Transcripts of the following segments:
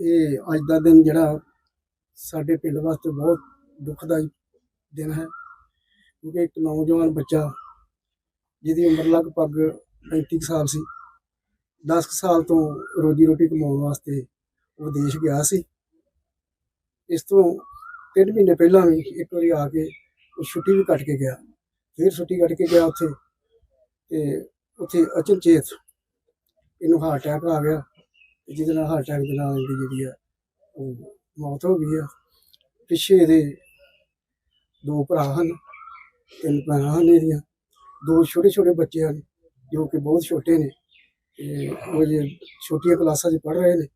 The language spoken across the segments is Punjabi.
ਇਹ ਅੱਜ ਦਾ ਦਿਨ ਜਿਹੜਾ ਸਾਡੇ ਪਿੰਡ ਵਾਸਤੇ ਬਹੁਤ ਦੁਖਦਾਈ ਦਿਨ ਹੈ, ਕਿਉਂਕਿ ਇੱਕ ਨੌਜਵਾਨ ਬੱਚਾ ਜਿਹਦੀ ਉਮਰ ਲਗਭਗ 35 ਕੁ ਸਾਲ ਸੀ 10 ਕੁ ਸਾਲ ਤੋਂ ਰੋਜੀ ਰੋਟੀ ਕਮਾਉਣ ਵਾਸਤੇ ਉਹ ਦੇਸ਼ ਗਿਆ ਸੀ। ਇਸ ਤੋਂ ਤਿੰਨ ਮਹੀਨੇ ਪਹਿਲਾਂ ਵੀ ਇੱਕ ਵਾਰੀ ਆ ਕੇ ਉਹ ਛੁੱਟੀ ਵੀ ਕੱਟ ਕੇ ਗਿਆ, ਫਿਰ ਛੁੱਟੀ ਕੱਟ ਕੇ ਗਿਆ ਉੱਥੇ ਤੇ ਉੱਥੇ ਅਚਨਚੇਤ ਇਹਨੂੰ ਹਾਰਟ ਅਟੈਕ ਆ ਗਿਆ। ਜਿਹਦੇ ਨਾਲ ਹਾਰਟ ਅਟੈਕ ਦੇ ਨਾਲ ਇਹਦੀ ਜਿਹੜੀ ਆ, ਉਹ ਮੌਤ ਹੋ ਗਈ ਆ। ਪਿੱਛੇ ਇਹਦੇ ਦੋ ਭਰਾ ਹਨ, ਤਿੰਨ ਭੈਣਾਂ ਹਨ ਇਹਦੀਆਂ। ਦੋ ਛੋਟੇ ਛੋਟੇ ਬੱਚੇ ਹਨ, ਜੋ ਕਿ ਬਹੁਤ ਛੋਟੇ ਨੇ। ਤੇ ਉਹ ਜੇ ਛੋਟੀਆਂ ਕਲਾਸਾਂ 'ਚ ਪੜ੍ਹ ਰਹੇ ਨੇ,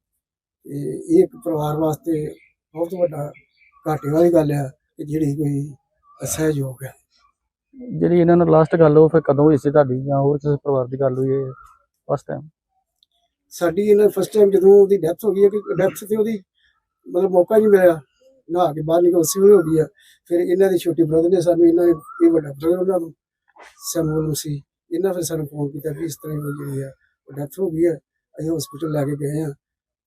ਤੇ ਇਹ ਇੱਕ ਪਰਿਵਾਰ ਵਾਸਤੇ ਬਹੁਤ ਵੱਡਾ ਘਾਟੇ ਵਾਲੀ ਗੱਲ ਆ, ਕਿ ਜਿਹੜੀ ਕੋਈ ਅਸਹਿਯੋਗ ਹੈ ਜਿਹੜੀ ਇਹਨਾਂ ਨਾਲ ਲਾਸਟ ਗੱਲ, ਉਹ ਫਿਰ ਕਦੋਂ ਹੋਈ ਸੀ ਤੁਹਾਡੀ ਜਾਂ ਹੋਰ ਕਿਸੇ ਪਰਿਵਾਰ ਦੀ ਗੱਲ ਹੋਈ ਹੈ ਫਸਟ ਟਾਈਮ ਸਾਡੀ ਇਹਨਾਂ ਫਸਟ ਟਾਈਮ ਜਦੋਂ ਉਹਦੀ ਡੈਥ ਹੋ ਗਈ ਹੈ ਕਿ ਡੈਥ ਤੇ ਉਹਦੀ ਮਤਲਬ ਮੌਕਾ ਨਹੀਂ ਮਿਲਿਆ ਨਹਾ ਕੇ ਬਾਹਰ ਨਿਕਲ ਸਿਵਲ ਹੋ ਗਈ ਆ ਫਿਰ ਇਹਨਾਂ ਦੇ ਛੋਟੇ ਬ੍ਰਦਰ ਨੇ ਸਾਨੂੰ ਇਹਨਾਂ ਦੇ ਇਹ ਵੱਡਾ ਬ੍ਰਦਰ ਉਹਨਾਂ ਨੂੰ ਸੈਮੂਅਲ ਨੂੰ ਸੀ ਇਹਨਾਂ ਫਿਰ ਸਾਨੂੰ ਫੋਨ ਕੀਤਾ ਵੀ ਇਸ ਤਰ੍ਹਾਂ ਦੀ ਜਿਹੜੀ ਆ ਉਹ ਡੈਥ ਹੋ ਗਈ ਹੈ ਅਸੀਂ ਹਸਪੀਟਲ ਲੈ ਕੇ ਗਏ ਆ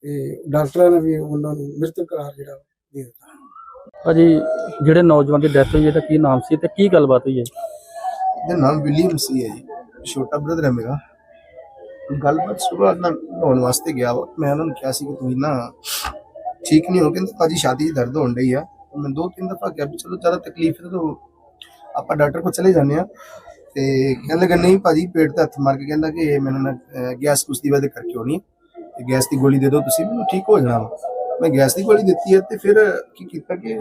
ਤੇ ਡਾਕਟਰਾਂ ਨੇ ਵੀ ਉਹਨਾਂ ਨੂੰ ਮ੍ਰਿਤਕ ਕਰਾਰ ਜਿਹੜਾ ਦੇ ਦਿੱਤਾ। ਭਾਜੀ ਜਿਹੜੇ ਨੌਜਵਾਨ ਦੀ ਡੈਥ ਹੋਈ ਹੈ ਤਾਂ ਕੀ ਨਾਮ ਸੀ ਤੇ ਕੀ ਗੱਲਬਾਤ ਹੋਈ ਹੈ? ਇਹਦਾ ਨਾਮ ਵਿਲੀਅਮ ਸੀ ਹੈ ਜੀ ਛੋਟਾ ਬ੍ਰਦਰ ਹੈ ਮੇਰਾ। ਗੱਲਬਾਤ ਸੁਬਾਹ ਨਾ ਨਹਾਉਣ ਵਾਸਤੇ ਗਿਆ ਵਾ। ਮੈਂ ਉਹਨਾਂ ਨੂੰ ਕਿਹਾ ਸੀ ਕਿ ਤੁਸੀਂ ਨਾ ਠੀਕ ਨਹੀਂ ਹੋ, ਕਹਿੰਦੇ ਭਾਜੀ ਛਾਤੀ 'ਚ ਦਰਦ ਹੋਣ ਡਈ ਆ। ਮੈਂ ਦੋ ਤਿੰਨ ਦਫਾ ਕਿਹਾ ਵੀ ਚਲੋ ਜ਼ਿਆਦਾ ਤਕਲੀਫ ਹੈ ਤਾਂ ਆਪਾਂ ਡਾਕਟਰ ਕੋਲ ਚਲੇ ਜਾਂਦੇ ਆ ਤੇ ਕਹਿਣ ਲੱਗਾ ਨਹੀਂ ਭਾਜੀ, ਪੇਟ ਤੇ ਹੱਥ ਮਾਰ ਕੇ ਕਹਿੰਦਾ ਕਿ ਇਹ ਮੈਨੂੰ ਨਾ ਗੈਸ ਕੁਛ ਦੀ ਵਜ੍ਹਾ ਕਰਕੇ ਹੋਣੀ ਤੇ ਗੈਸ ਦੀ ਗੋਲੀ ਦੇ ਦਿਓ ਤੁਸੀਂ, ਮੈਨੂੰ ਠੀਕ ਹੋ ਜਾਣਾ ਵਾ। ਮੈਂ ਗੈਸ ਦੀ ਗੋਲੀ ਦਿੱਤੀ ਹੈ ਤੇ ਫਿਰ ਕੀ ਕੀਤਾ ਕਿ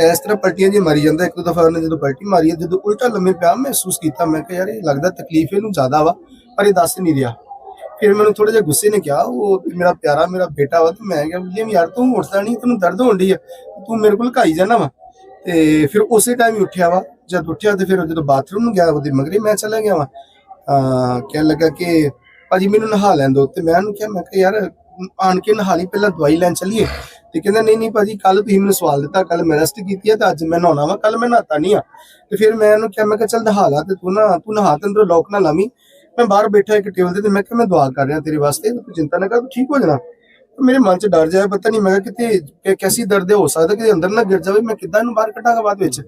ਇਸ ਤਰ੍ਹਾਂ ਪਲਟੀਆਂ ਜੇ ਮਾਰੀ ਜਾਂਦਾ, ਇੱਕ ਦੋ ਦਫਾ ਉਹਨੇ ਜਦੋਂ ਪਲਟੀ ਮਾਰੀ ਜਦੋਂ ਉਲਟਾ ਲੰਮੇ ਪਿਆ ਮਹਿਸੂਸ ਕੀਤਾ, ਮੈਂ ਕਿਹਾ ਯਾਰ ਇਹ ਲੱਗਦਾ ਤਕਲੀਫ ਇਹਨੂੰ ਜ਼ਿਆਦਾ ਵਾ, ਪਰ ਇਹ ਦੱਸ ਨਹੀਂ ਰਿਹਾ। ਫਿਰ ਮੈਨੂੰ ਥੋੜਾ ਜਿਹਾ ਗੁੱਸੇ ਨੇ ਕਿਹਾ, ਉਹ ਮੇਰਾ ਪਿਆਰਾ ਮੇਰਾ ਬੇਟਾ ਵਾ, ਤੇ ਮੈਂ ਕਿਹਾ ਵਿਲੀਅਮ ਯਾਰ, ਤੂੰ ਉੱਠਦਾ ਨਹੀਂ, ਤੈਨੂੰ ਦਰਦ ਹੋਣ ਡਈ ਆ, ਤੂੰ ਮੇਰੇ ਕੋਲ ਘਾਈ ਜਾਣਾ ਵਾ। ਤੇ ਫਿਰ ਉਸੇ ਟਾਈਮ ਹੀ ਉੱਠਿਆ ਵਾ, ਜਦ ਉੱਠਿਆ ਤੇ ਫਿਰ ਜਦੋਂ ਬਾਥਰੂਮ ਨੂੰ ਗਿਆ ਉਹਦੇ ਮਗਰੇ, ਮੈਂ ਚਲਾ ਗਿਆ ਵਾ। ਆ ਕਹਿਣ ਲੱਗਾ ਕਿ ਭਾਜੀ ਮੈਨੂੰ ਨਹਾ ਲੈਣ ਦੋ ਤੇ ਮੈਂ ਉਹਨੂੰ ਕਿਹਾ, ਮੈਂ ਕਿਹਾ, ਯਾਰ, ਆਣ ਕੇ ਨਹਾ ਲਈ, ਪਹਿਲਾਂ ਦਵਾਈ ਲੈਣ ਚਲੀਏ। ਤੇ ਕਹਿੰਦਾ, ਨਹੀਂ ਨਹੀਂ ਭਾਜੀ ਕੱਲ ਤੁਸੀਂ ਮੈਨੂੰ ਸਵਾਲ ਦਿੱਤਾ ਕੱਲ ਮੈਂ ਰੈਸਟ ਕੀਤੀ ਹੈ ਤੇ ਅੱਜ ਮੈਂ ਨਹਾਉਣਾ ਵਾ ਕੱਲ ਮੈਂ ਨਹਾਤਾ ਨਹੀਂ ਆ। ਤੇ ਫਿਰ ਮੈਂ ਉਹਨੂੰ ਕਿਹਾ, ਮੈਂ ਕਿਹਾ, ਚੱਲ ਨਹਾ ਲਾ ਤੇ ਤੂੰ ਨਾ, ਤੂੰ ਨਹਾ ਤੇ ਲੋਕ ਨਾ ਲਾਵੀਂ। ਮੈਂ ਬਾਹਰ ਬੈਠਾ ਇੱਕ ਟੇਬਲ ਤੇ ਤੇ ਮੈਂ ਕਿਹਾ, ਮੈਂ ਦੁਆ ਕਰ ਰਿਹਾ ਤੇਰੇ ਵਾਸਤੇ, ਤੂੰ ਚਿੰਤਾ ਨਾ ਕਰ, ਤੂੰ ਠੀਕ ਹੋ ਜਾਣਾ। ਮੇਰੇ ਮਨ 'ਚ ਡਰ ਜਾਇਆ ਪਤਾ ਨਹੀਂ, ਮੈਂ ਕਿਹਾ, ਕਿਤੇ ਕੈਸੀ ਦਰਦ ਹੋ ਸਕਦਾ ਕਿ ਅੰਦਰ ਨਾ ਗਿਰ ਜਾਵੇ, ਮੈਂ ਕਿੱਦਾਂ ਇਹਨੂੰ ਬਾਹਰ ਕੱਢਾਂਗਾ ਬਾਅਦ ਵਿੱਚ?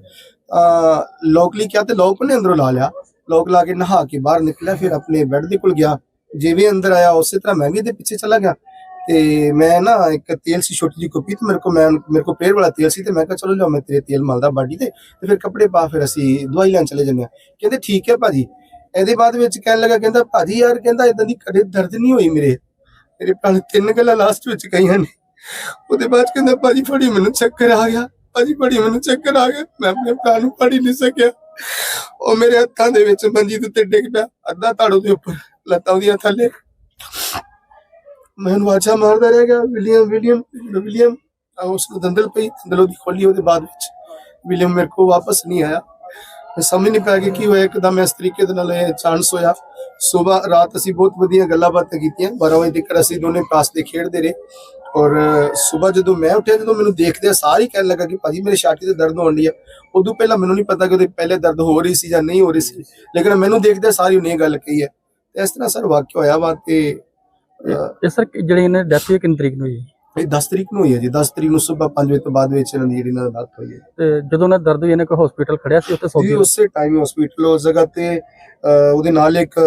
ਆ ਲੋਕ ਲਈ ਕਿਹਾ ਤੇ ਲੋਕ ਨੇ ਅੰਦਰੋਂ ਲਾ ਲਿਆ। ਲੋਕ ਲਾ ਕੇ ਨਹਾ ਕੇ ਬਾਹਰ ਨਿਕਲਿਆ, ਫਿਰ ਆਪਣੇ ਬੈੱਡ ਦੇ ਕੋਲ ਗਿਆ। ਜਿਵੇਂ ਅੰਦਰ ਆਇਆ, ਉਸੇ ਤਰ੍ਹਾਂ ਮੈਂ ਵੀ ਇਹਦੇ ਪਿੱਛੇ ਚਲਾ ਗਿਆ। ਤੇ ਮੈਂ ਨਾ ਇੱਕ ਤੇਲ ਸੀ, ਛੋਟੀ ਜਿਹੀ ਕੁੱਪੀ ਤੇ ਮੇਰੇ ਕੋ ਮੈਂ, ਮੇਰੇ ਕੋ ਪੇਰ ਵਾਲਾ ਤੇਲ ਸੀ ਤੇ ਮੈਂ ਕਿਹਾ ਚਲੋ ਲਿਆਓ, ਮੈਂ ਤੇਰੇ ਤੇਲ ਮਲਦਾ ਬਾਡੀ ਤੇ ਤੇ ਫਿਰ ਕੱਪੜੇ ਪਾ, ਫਿਰ ਅਸੀਂ ਦਵਾਈ ਲੈਣ ਚਲੇ ਜੰਨੇ ਕਹਿੰਦੇ ਠੀਕ ਹੈ ਭਾਜੀ। ਇਹਦੇ ਬਾਅਦ ਵਿੱਚ ਕਹਿਣ ਲੱਗਾ, ਕਹਿੰਦਾ ਭਾਜੀ ਯਾਰ, ਕਹਿੰਦਾ ਇਦਾਂ ਦੀ ਕਦੇ ਦਰਦ ਨਹੀਂ ਹੋਈ ਮੇਰੇ। ਮੇਰੇ ਭਰਾ ਤਿੰਨ ਗੱਲਾਂ ਲਾਸਟ ਵਿੱਚ ਕਹੀਆਂ ਨੇ। ਉਹਦੇ ਬਾਅਦ ਕਹਿੰਦਾ, ਭਾਜੀ, ਫੜੀ ਮੈਨੂੰ ਚੱਕਰ ਆ ਗਿਆ। ਭਾਜੀ, ਫੜੀ ਮੈਨੂੰ ਚੱਕਰ ਆ ਗਿਆ। ਮੈਂ ਆਪਣੇ ਭਰਾ ਨੂੰ ਫੜੀ ਨਹੀਂ ਸਕਿਆ। ਉਹ ਮੇਰੇ ਹੱਥਾਂ ਦੇ ਵਿੱਚ ਮੰਜੀ ਤੇ ਉੱਤੇ ਡਿੱਗ ਪਿਆ, ਅੱਧਾ ਧੜ ਦੇ ਉੱਪਰ, ਲੱਤਾਂ ਉਹਦੀਆਂ ਥੱਲੇ। ਮੈਂ ਉਹਨੂੰ ਮਾਰਦਾ ਰਹਿ ਗਿਆ, ਵਿਲੀਅਮ ਵਿਲੀਅਮ ਵਿਲੀਅਮ ਉਸ ਨੂੰ ਦੰਦਲ ਪਈ, ਦੰਦਲ ਉਹਦੀ ਖੋਲੀ ਉਹਦੇ ਬਾਅਦ ਵਿੱਚ। ਵਿਲੀਅਮ ਮੇਰੇ ਕੋਲ ਵਾਪਸ ਨਹੀਂ ਆਇਆ। ਮੈਂ ਸਮਝ ਨਹੀਂ ਪਾਇਆ ਕਿ ਕੀ ਹੋਇਆ, ਇੱਕਦਮ ਇਸ ਤਰੀਕੇ ਦੇ ਨਾਲ ਇਹ ਚਾਂਸ ਹੋਇਆ। ਸਵੇਰ, ਰਾਤ ਅਸੀਂ ਬਹੁਤ ਵਧੀਆ ਗੱਲਾਂ ਬਾਤਾਂ ਕੀਤੀਆਂ। 12 ਵਜੇ ਤੱਕ ਅਸੀਂ ਦੋਨੇ ਪਾਸ ਦੇ ਖੇਡਦੇ ਰਹੇ। ਔਰ, ਸਵੇਰ ਜਦੋਂ ਮੈਂ ਉੱਠਿਆ, ਜਦੋਂ ਮੈਨੂੰ ਦੇਖਦੇ ਸਾਰੀ ਕਹਿਣ ਲੱਗਾ ਕਿ ਭਾਜੀ ਮੇਰੇ ਛਾਤੀ ਤੇ ਦਰਦ ਹੋਣ ਡਈ ਆ। ਉਦੋਂ ਪਹਿਲਾਂ ਮੈਨੂੰ ਨਹੀਂ ਪਤਾ ਕਿ ਉਹਦੇ ਪਹਿਲੇ ਦਰਦ ਹੋ ਰਹੀ ਸੀ ਜਾਂ ਨਹੀਂ ਹੋ ਰਹੀ ਸੀ। ਲੇਕਿਨ ਮੈਨੂੰ ਦੇਖਦੇ ਸਾਰੀ ਉਹਨੇ ਇਹ ਗੱਲ ਕਹੀ ਹੈ। ਇਸ ਤਰ੍ਹਾਂ ਸਰ ਵਾਕਿਆ ਹੋਇਆ ਵਾ ਤੇ ਤੇ ਸਰ ਜਿਹੜੀ ਇਹਨੇ ਡੈਥ ਹੋਈ ਕਿੰਨੀ ਤਰੀਕ ਨੂੰ ਹੋਈ? ਹੈ? ਇਹ 10 ਤਰੀਕ ਨੂੰ ਹੋਈ ਹੈ ਜੀ 10 ਤਰੀਕ ਨੂੰ ਸਵੇਰ 5 ਵਜੇ ਤੋਂ ਬਾਅਦ ਵਿੱਚ ਇਹਨਾਂ ਦੀ ਜਿਹੜੀ ਨਾਲ ਬਾਤ ਹੋਈ ਹੈ। ਤੇ ਜਦੋਂ ਉਹਨੇ ਦਰਦ ਹੋਈ ਇਹਨੇ ਕੋਈ ਹਸਪੀਟਲ ਖੜਿਆ ਸੀ ਉੱਥੇ ਸੌ ਜੀ ਗਿਆ ਉਸੇ ਟਾਈਮ ਹਸਪੀਟਲ ਉਸ ਜਗ੍ਹਾ ਤੇ ਅਹ, ਉਹਦੇ ਨਾਲ ਇੱਕ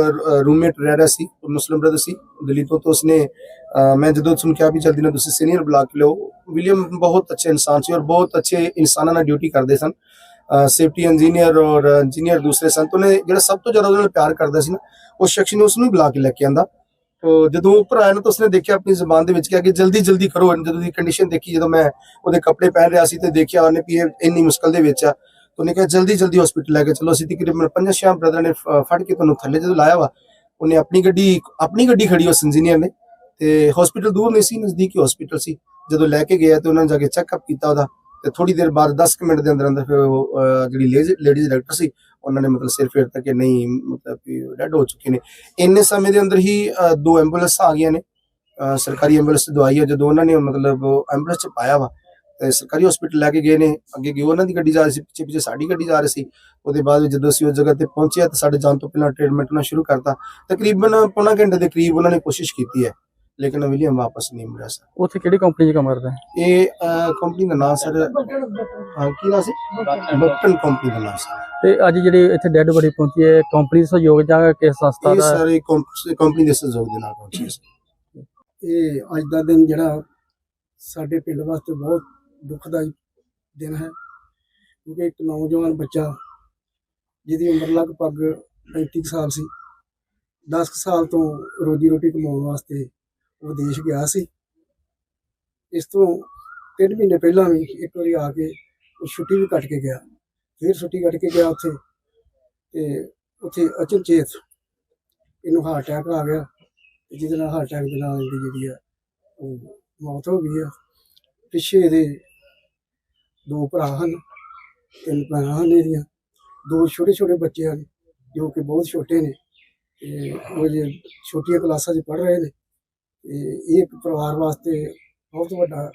ਰੂਮਮੇਟ ਰਹਿ ਰਿਹਾ ਸੀ ਉਹ ਮੁਸਲਮ ਬ੍ਰਦਰ ਸੀ ਦਿੱਲੀ ਤੋਂ ਤਾਂ ਉਸਨੇ ਅਹ, ਮੈਂ ਜਦੋਂ ਸੁਣ ਕਿਹਾ ਵੀ ਜਲਦੀ ਨਾਲ ਤੁਸੀਂ ਸੀਨੀਅਰ ਬੁਲਾ ਕੇ ਲਿਓ ਵਿਲੀਅਮ ਬਹੁਤ ਅੱਛੇ ਇਨਸਾਨ ਸੀ ਔਰ ਬਹੁਤ ਅੱਛੇ ਇਨਸਾਨਾਂ ਨਾਲ ਡਿਊਟੀ ਕਰਦੇ ਸਨ ਸੇਫਟੀ ਇੰਜੀਨੀਅਰ ਔਰ ਇੰਜੀਨੀਅਰ ਦੂਸਰੇ ਸਨ ਤੋਂ ਨੇ ਜਿਹੜਾ ਸਭ ਤੋਂ ਜ਼ਿਆਦਾ ਉਹਦੇ ਨਾਲ ਪਿਆਰ ਕਰਦਾ ਸੀ ਨਾ ਉਸ ਸ਼ਖਸ ਨੇ ਉਸ ਨੂੰ ਬੁਲਾ ਕੇ ਲੈ ਕੇ ਆਂਦਾ। ਜਦੋਂ ਉੱਪਰ ਆਇਆ ਤਾਂ ਉਸਨੇ ਦੇਖਿਆ ਆਪਣੀ ਜ਼ੁਬਾਨ ਦੇ ਵਿੱਚ ਕਿਹਾ ਕਿ ਜਲਦੀ ਜਲਦੀ ਕਰੋ ਜਦੋਂ ਦੀ ਕੰਡੀਸ਼ਨ ਦੇਖੀ ਜਦੋਂ ਮੈਂ ਉਹਦੇ ਕੱਪੜੇ ਪਹਿਨ ਰਿਹਾ ਸੀ ਤੇ ਦੇਖਿਆ ਉਹਨੇ ਵੀ ਇਹ ਇੰਨੀ ਮੁਸ਼ਕਲ ਦੇ ਵਿੱਚ ਆ। ਉਹਨੇ ਕਿਹਾ ਜਲਦੀ ਜਲਦੀ ਹਸਪੀਟਲ ਲੈ ਕੇ ਚਲੋ। ਅਸੀਂ ਤਕਰੀਬਨ ਪੰਜਾਂ ਛੇ ਬ੍ਰਦਰ ਨੇ ਫੜ ਕੇ ਤੁਹਾਨੂੰ ਥੱਲੇ ਜਦੋਂ ਲਾਇਆ ਵਾ ਉਹਨੇ ਆਪਣੀ ਗੱਡੀ ਆਪਣੀ ਗੱਡੀ ਖੜੀ ਉਸ ਇੰਜੀਨੀਅਰ ਨੇ। ਤੇ ਹਸਪੀਟਲ ਦੂਰ ਨਹੀਂ ਸੀ ਨਜ਼ਦੀਕੀ ਹਸਪੀਟਲ ਸੀ। ਜਦੋਂ ਲੈ ਕੇ ਗਿਆ ਤੇ ਉਹਨਾਂ ਨੇ ਜਾ ਕੇ ਚੈੱਕਅਪ ਕੀਤਾ ਉਹਦਾ। ਤੇ ਥੋੜੀ ਦੇਰ ਬਾਅਦ 10 ਮਿੰਟ ਦੇ ਅੰਦਰ ਅੰਦਰ ਫਿਰ ਉਹ, ਜਿਹੜੀ ਲੇਡੀਜ਼ ਡਾਕਟਰ ਸੀ ਉਹਨਾਂ ਨੇ ਮਤਲਬ ਸਿਰ ਫੇਰਤਾ ਕਿ ਨਹੀਂ, ਮਤਲਬ ਕਿ ਡੈਡ ਹੋ ਚੁੱਕੇ ਨੇ। ਇੰਨੇ ਸਮੇਂ ਦੇ ਅੰਦਰ ਹੀ ਦੋ ਐਂਬੂਲੈਂਸ ਆ ਗਈਆਂ ਨੇ। ਸਰਕਾਰੀ ਐਂਬੂਲੈਂਸ ਦਵਾਈ ਹੈ ਜਦੋਂ ਉਹਨਾਂ ਨੇ ਮਤਲਬ ਐਂਬੂਲੈਂਸ ਚ ਪਾਇਆ ਵਾ, ਤੇ ਸਰਕਾਰੀ ਹਸਪੀਟਲ ਲੈ ਕੇ ਗਏ ਨੇ, ਅੱਗੇ ਗਏ ਉਹਨਾਂ ਦੀ ਗੱਡੀ ਜਾ ਰਹੀ ਸੀ, ਪਿੱਛੇ ਪਿੱਛੇ ਸਾਡੀ ਗੱਡੀ ਜਾ ਰਹੀ ਸੀ। ਉਹਦੇ ਬਾਅਦ ਜਦੋਂ ਅਸੀਂ ਉਸ ਜਗ੍ਹਾ ਤੇ ਪਹੁੰਚਿਆ ਤਾਂ ਸਾਡੇ ਜਾਣ ਤੋਂ ਪਹਿਲਾਂ ਟ੍ਰੀਟਮੈਂਟ ਉਹਨਾਂ ਸ਼ੁਰੂ ਕਰਤਾ। ਤਕਰੀਬਨ ਪੌਣਾ ਘੰਟੇ ਦੇ ਕਰੀਬ ਉਹਨਾਂ ਨੇ ਕੋਸ਼ਿਸ਼ ਕੀਤੀ ਹੈ। ਲੇਕਿਨ ਵਿਲੀਅਮ ਵਾਪਸ ਨਹੀਂ ਮੁੜਿਆ ਸਰ ਉੱਥੇ ਕਿਹੜੀ ਕੰਪਨੀ 'ਚ ਕੰਮ ਕਰਦਾ ਹੈ? ਇਹ ਕੰਪਨੀ ਦਾ ਨਾਮ ਸਰ ਹਾਂ ਕੀ ਨਾਮ ਸੀ ਬੱਟਨ ਕੰਪਨੀ ਦਾ ਨਾਮ ਸਰ ਤੇ ਅੱਜ ਜਿਹੜੀ ਇੱਥੇ ਡੈੱਡ ਬੜੀ ਪਹੁੰਚੀ ਹੈ ਕੰਪਨੀ ਦਾ ਸਹਿਯੋਗ ਜਾਂ ਕਿਸ ਸੰਸਥਾ ਇਹ ਦਾ ਸਰ ਇਹ ਕੰਪਨੀ ਦੇ ਸਹਿਯੋਗ ਦੇ ਨਾਲ ਪਹੁੰਚੀ ਹੈ ਸਰ। ਇਹ ਅੱਜ ਦਾ ਦਿਨ ਜਿਹੜਾ ਸਾਡੇ ਪਿੰਡ ਵਾਸਤੇ ਬਹੁਤ ਦੁਖਦਾਈ ਦਿਨ ਹੈ ਕਿਉਂਕਿ ਇੱਕ ਨੌਜਵਾਨ ਬੱਚਾ ਜਿਹਦੀ ਉਮਰ ਲਗਭਗ 35 ਕੁ ਸਾਲ ਸੀ 10 ਕੁ ਸਾਲ ਤੋਂ ਰੋਜੀ ਰੋਟੀ ਕਮਾਉਣ ਵਾਸਤੇ ਉਹ ਗਿਆ ਸੀ। ਇਸ ਤੋਂ ਤਿੰਨ ਮਹੀਨੇ ਪਹਿਲਾਂ ਵੀ ਇੱਕ ਵਾਰੀ ਆ ਕੇ ਉਹ ਛੁੱਟੀ ਵੀ ਕੱਟ ਕੇ ਗਿਆ। ਫਿਰ ਛੁੱਟੀ ਕੱਟ ਕੇ ਗਿਆ ਉੱਥੇ ਤੇ ਉੱਥੇ ਅਚਨਚੇਤ ਇਹਨੂੰ ਹਾਰਟ ਅਟੈਕ ਆ ਗਿਆ ਤੇ ਜਿਹਦੇ ਨਾਲ ਹਾਰਟ ਅਟੈਕ ਦੇ ਨਾਲ ਇਹਦੀ ਜਿਹੜੀ ਆ ਉਹ ਮੌਤ ਹੋ ਗਈ ਆ। ਪਿੱਛੇ ਇਹਦੇ ਦੋ ਭਰਾ ਹਨ, ਤਿੰਨ ਭੈਣਾਂ ਹਨ ਇਹਦੀਆਂ। ਦੋ ਛੋਟੇ ਛੋਟੇ ਬੱਚੇ ਹਨ ਜੋ ਕਿ ਬਹੁਤ ਛੋਟੇ ਨੇ ਤੇ ਉਹ ਜੇ ਛੋਟੀਆਂ ਕਲਾਸਾਂ 'ਚ ਪੜ੍ਹ ਰਹੇ ਨੇ। ਤੇ ਇਹ ਇੱਕ ਪਰਿਵਾਰ ਵਾਸਤੇ ਬਹੁਤ ਵੱਡਾ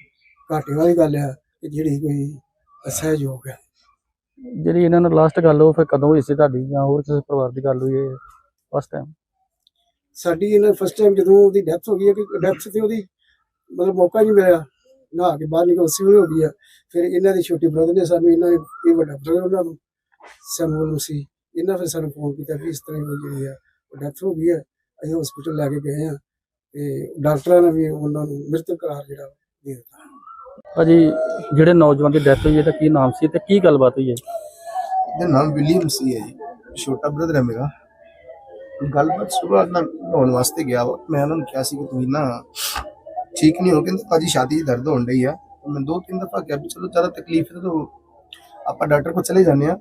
ਘਾਟੇ ਵਾਲੀ ਗੱਲ ਆ ਕਿ ਜਿਹੜੀ ਕੋਈ ਅਸਹਿਯੋਗ ਹੈ। ਜਿਹੜੀ ਇਹਨਾਂ ਨਾਲ ਲਾਸਟ ਗੱਲ ਉਹ ਫਿਰ ਕਦੋਂ ਹੋਈ ਸੀ ਤੁਹਾਡੀ ਜਾਂ ਹੋਰ ਕਿਸੇ ਪਰਿਵਾਰ ਦੀ ਗੱਲ ਹੋਈ ਹੈ ਫਸਟ ਟਾਈਮ ਸਾਡੀ ਇਹਨਾਂ ਫਸਟ ਟਾਈਮ ਜਦੋਂ ਉਹਦੀ ਡੈਥ ਹੋ ਗਈ ਹੈ ਕਿ ਡੈਥ ਤੇ ਉਹਦੀ ਮਤਲਬ ਮੌਕਾ ਨਹੀਂ ਮਿਲਿਆ। ਨਹਾ ਕੇ ਬਾਹਰ ਨਿਕਲ ਸਿਵਲ ਹੋ ਗਈ ਆ ਫਿਰ ਇਹਨਾਂ ਦੇ ਛੋਟੇ ਬ੍ਰਦਰ ਨੇ ਸਾਨੂੰ ਇਹਨਾਂ ਨੇ ਇਹ ਵੱਡਾ ਬ੍ਰਦਰ ਉਹਨਾਂ ਨੂੰ ਸੈਮੂਅਲ ਸੀ। ਇਹਨਾਂ ਫਿਰ ਸਾਨੂੰ ਫੋਨ ਕੀਤਾ ਕਿ ਇਸ ਤਰ੍ਹਾਂ ਦੀ ਜਿਹੜੀ ਆ ਉਹ ਡੈਥ ਹੋ ਗਈ ਹੈ। ਅਸੀਂ ਹਸਪੀਟਲ ਲੈ ਕੇ ਗਏ ਆ ਤੇ ਡਾਕਟਰਾਂ ਨੇ ਵੀ ਉਹਨਾਂ ਨੂੰ ਮ੍ਰਿਤਕ ਕਰਾਰ ਜਿਹੜਾ ਦੇ ਦਿੱਤਾ। ਭਾਜੀ ਜਿਹੜੇ ਨੌਜਵਾਨ ਦੀ ਡੈਥ ਹੋਈ ਹੈ ਤਾਂ ਕੀ ਨਾਮ ਸੀ ਤੇ ਕੀ ਗੱਲਬਾਤ ਹੋਈ ਹੈ? ਇਹਦਾ ਨਾਮ ਵਿਲੀਅਮ ਸੀ ਹੈ ਜੀ। ਛੋਟਾ ਬ੍ਰਦਰ ਹੈ ਮੇਰਾ। ਗੱਲਬਾਤ ਸੁਬਾਹ ਨਾ ਨਹਾਉਣ ਵਾਸਤੇ ਗਿਆ ਵਾ। ਮੈਂ ਉਹਨਾਂ ਨੂੰ ਕਿਹਾ ਸੀ ਕਿ ਤੁਸੀਂ ਨਾ ਠੀਕ ਨਹੀਂ ਹੋ ਕਹਿੰਦੇ ਭਾਜੀ ਛਾਤੀ 'ਚ ਦਰਦ ਹੋਣ ਡਈ ਆ। ਮੈਂ ਦੋ ਤਿੰਨ ਦਫਾ ਕਿਹਾ ਵੀ ਚਲੋ ਜ਼ਿਆਦਾ ਤਕਲੀਫ ਹੈ ਤਾਂ ਆਪਾਂ ਡਾਕਟਰ ਕੋਲ ਚਲੇ ਜਾਂਦੇ ਆ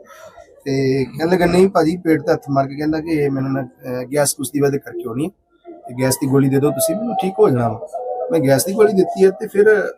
ਤੇ ਕਹਿਣ ਲੱਗਾ ਨਹੀਂ ਭਾਜੀ ਪੇਟ ਤੇ ਹੱਥ ਮਾਰ ਕੇ ਕਹਿੰਦਾ ਕਿ ਇਹ ਮੈਨੂੰ ਨਾ ਗੈਸ ਕੁਛ ਦੀ ਵਜ੍ਹਾ ਕਰਕੇ ਹੋਣੀ ਗੈਸ ਦੀ ਗੋਲੀ ਦੇ ਦਿਓ ਤੁਸੀਂ, ਮੈਨੂੰ ਠੀਕ ਹੋ ਜਾਣਾ ਵਾ। ਮੈਂ ਗੈਸ ਦੀ ਗੋਲੀ ਦਿੱਤੀ ਹੈ ਤੇ ਫਿਰ